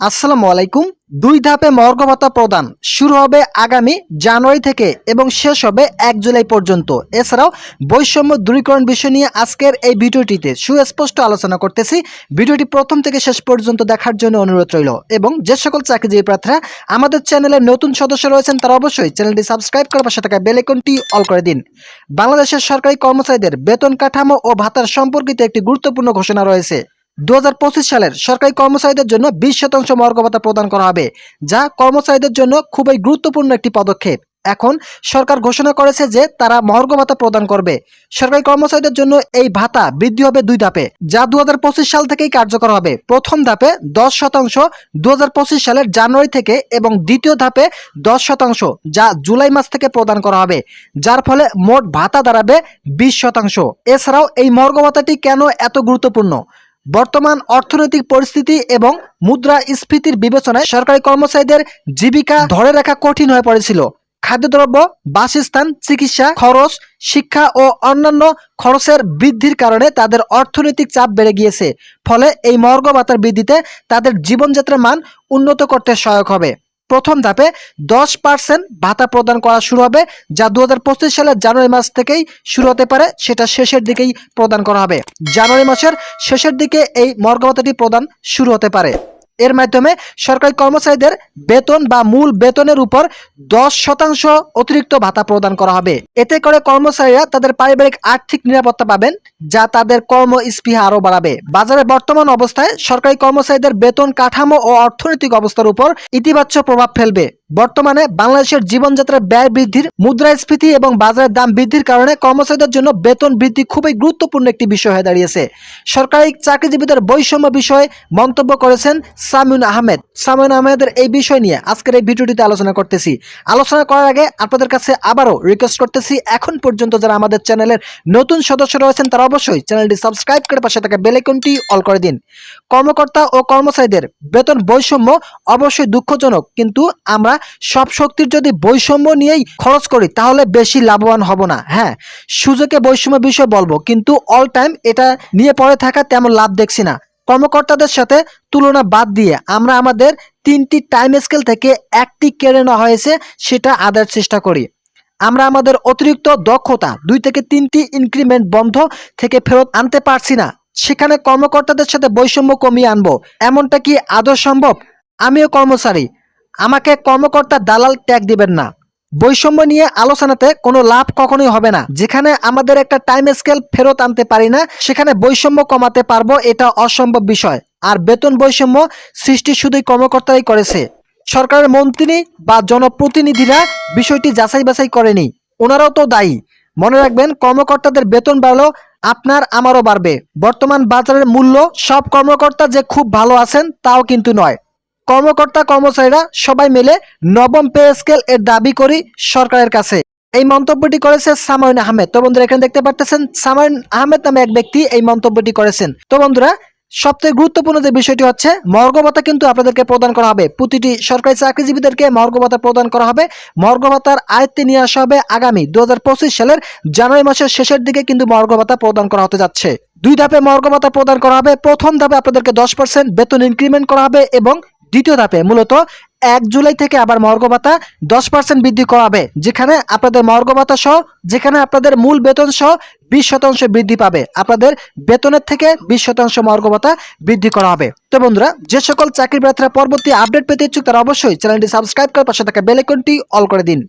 আসসালামু আলাইকুম। দুই ধাপে মর্গ ভাতা প্রদান শুরু হবে আগামী জানুয়ারি থেকে এবং শেষ হবে এক জুলাই পর্যন্ত। এছাড়াও বৈষম্য দূরীকরণ বিষয় নিয়ে আজকের এই ভিডিওটিতে সুস্পষ্ট আলোচনা করতেছি। ভিডিওটি প্রথম থেকে শেষ পর্যন্ত দেখার জন্য অনুরোধ রইল এবং যে সকল চাকরিজীবী প্রার্থীরা আমাদের চ্যানেলের নতুন সদস্য রয়েছেন, তারা অবশ্যই চ্যানেলটি সাবস্ক্রাইব করার পাশে থাকা বেলেকনটি অল করে দিন। বাংলাদেশের সরকারি কর্মচারীদের বেতন কাঠামো ও ভাতার সম্পর্কিত একটি গুরুত্বপূর্ণ ঘোষণা রয়েছে। দু হাজার পঁচিশ সালের সরকারি কর্মচারীদের জন্য বিশ শতাংশ মর্গ ভাতা প্রদান করা হবে, যা কর্মচারীদের জন্য খুবই গুরুত্বপূর্ণ একটি পদক্ষেপ। এখন সরকার ঘোষণা করেছে যে তারা মহর্গ ভাতা প্রদান করবে। সরকারি কর্মচারীদের জন্য এই ভাতা বৃদ্ধি হবে দুই ধাপে, যা দু হাজার পঁচিশ সাল থেকেই কার্যকর হবে। প্রথম ধাপে দশ শতাংশ দু হাজার পঁচিশ সালের জানুয়ারি থেকে এবং দ্বিতীয় ধাপে দশ শতাংশ, যা জুলাই মাস থেকে প্রদান করা হবে, যার ফলে মোট ভাতা দাঁড়াবে বিশ শতাংশ। এছাড়াও এই মর্গ ভাতাটি কেন এত গুরুত্বপূর্ণ? বর্তমান অর্থনৈতিক পরিস্থিতি এবং মুদ্রাস্ফীতির বিবেচনায় সরকারি কর্মচারীদের জীবিকা ধরে রাখা কঠিন হয়ে পড়েছিল। খাদ্যদ্রব্য, বাসস্থান, চিকিৎসা, খরচ, শিক্ষা ও অন্যান্য খরচের বৃদ্ধির কারণে তাদের অর্থনৈতিক চাপ বেড়ে গিয়েছে। ফলে এই মর্গ ভাতার বৃদ্ধিতে তাদের জীবনযাত্রার মান উন্নত করতে সহায়ক হবে। প্রথম ধাপে দশ পার্সেন্ট ভাতা প্রদান করা শুরু হবে, যা দু হাজার পঁচিশ সালের জানুয়ারি মাস থেকেই শুরু হতে পারে, সেটা শেষের দিকেই প্রদান করা হবে। জানুয়ারি মাসের শেষের দিকে এই মর্গ ভাতাটি প্রদান শুরু হতে পারে। এর মাধ্যমে সরকারি কর্মচারীদের বেতন বা মূল বেতনের উপর দশ শতাংশ অতিরিক্ত ভাতা প্রদান করা হবে। এতে করে কর্মচারীরা তাদের পারিবারিক আর্থিক নিরাপত্তা পাবেন, যা তাদের কর্ম স্পৃহা আরও বাড়াবে। বাজারে বর্তমান অবস্থায় সরকারি কর্মচারীদের বেতন কাঠামো ও অর্থনৈতিক অবস্থার উপর ইতিবাচক প্রভাব ফেলবে। বর্তমানে বাংলাদেশের জীবনযাত্রার ব্যয় বৃদ্ধির, মুদ্রাস্ফীতি এবং বাজারের দাম বৃদ্ধির কারণে কর্মচারীদের জন্য বেতন বৃদ্ধি খুবই গুরুত্বপূর্ণ একটি বিষয় হয়ে দাঁড়িয়েছে। সরকারি চাকরিজীবীদের বৈষম্য বিষয়ে মন্তব্য করেছেন সামিউন আহমেদ। সামিউন আহমেদের এই বিষয় নিয়ে আজকের এই ভিডিওটিতে আলোচনা করতেছি। আলোচনা করার আগে আপনাদের কাছে আবারও রিকোয়েস্ট করতেছি, এখন পর্যন্ত যারা আমাদের চ্যানেলের নতুন সদস্য রয়েছেন, তারা অবশ্যই চ্যানেলটি সাবস্ক্রাইব করে পাশে থাকা বেলাইকনটি অল করে দিন। কর্মকর্তা ও কর্মচারীদের বেতন বৈষম্য অবশ্যই দুঃখজনক, কিন্তু আমরা সব শক্তির যদি বৈষম্য নিয়েই খরচ করি, তাহলে বেশি লাভবান হব না। হ্যাঁ সুযোগে বৈষম্য বিষয়ে বলব, কিন্তু অল টাইম এটা নিয়ে পড়ে থাকা তেমন লাভ দেখছি না। কর্মকর্তাদের সাথে তুলনা বাদ দিয়ে আমরা আমাদের তিনটি টাইম স্কেল থেকে একটি কেড়ে নেওয়া হয়েছে, সেটা আদায়ের চেষ্টা করি। আমরা আমাদের অতিরিক্ত দক্ষতা, দুই থেকে তিনটি ইনক্রিমেন্ট বন্ধ থেকে ফেরত আনতে পারছি না। সেখানে কর্মকর্তাদের সাথে বৈষম্য কমিয়ে আনব, এমনটা কি আদৌ সম্ভব? আমিও কর্মচারী। আমাকে কর্মকর্তা দালাল ট্যাগ দিবেন না। বৈষম্য নিয়ে আলোচনাতে কোনো লাভ কখনোই হবে না। যেখানে আমাদের একটা টাইম স্কেল ফেরত আনতে পারি না, সেখানে বৈষম্য কমাতে পারব এটা অসম্ভব বিষয়। আর বেতন বৈষম্য সৃষ্টি শুধুই কর্মকর্তাই করেছে। সরকারের মন্ত্রী বা জনপ্রতিনিধিরা বিষয়টি যাচাই বাছাই করেনি। ওনারাও তো দায়ী। মনে রাখবেন, কর্মকর্তাদের বেতন বাড়লো আপনার আমারও বাড়বে। বর্তমান বাজারের মূল্য সব কর্মকর্তা যে খুব ভালো আছেন, তাও কিন্তু নয়। কর্মকর্তা, কর্মচারীরা সবাই মিলে নবম পে স্কেল এর দাবি করি সরকারের কাছে। এই মন্তব্যটি করেছে সামায়ন আহমেদ। তো বন্ধুরা, এখানে দেখতে পারতেছেন সামায়ন আহমেদ নামে এক ব্যক্তি এই মন্তব্যটি করেছেন। তো বন্ধুরা সবথেকে গুরুত্বপূর্ণ যে বিষয়টি হচ্ছে ভাতা কিন্তু আপনাদেরকে প্রদান করা হবে। প্রতিটি সরকারি চাকরিজীবীদেরকে ভাতা প্রদান করা হবে। ভাতার আয়ত্তে নিয়ে আসা হবে আগামী দু হাজার পঁচিশ সালের জানুয়ারি মাসের শেষের দিকে কিন্তু ভাতা প্রদান করা হতে যাচ্ছে। দুই ধাপে ভাতা প্রদান করা হবে। প্রথম ধাপে আপনাদেরকে দশ পার্সেন্ট বেতন ইনক্রিমেন্ট করা হবে এবং দ্বিতীয় ধাপে মূলত এক জুলাই থেকে আবার মর্গ ভাতা দশ পার্সেন্ট বৃদ্ধি করা হবে যেখানে আপনাদের মর্গ ভাতা সহ, যেখানে আপনাদের মূল বেতন সহ বিশ শতাংশ বৃদ্ধি পাবে। আপনাদের বেতনের থেকে বিশ শতাংশ মর্গ ভাতা বৃদ্ধি করা হবে। তো বন্ধুরা, যে সকল চাকরি প্রার্থীরা পরবর্তী আপডেট পেতে ইচ্ছুক তারা অবশ্যই চ্যানেলটি সাবস্ক্রাইব করে পাশে থাকা বেলেকনটি অল করে দিন।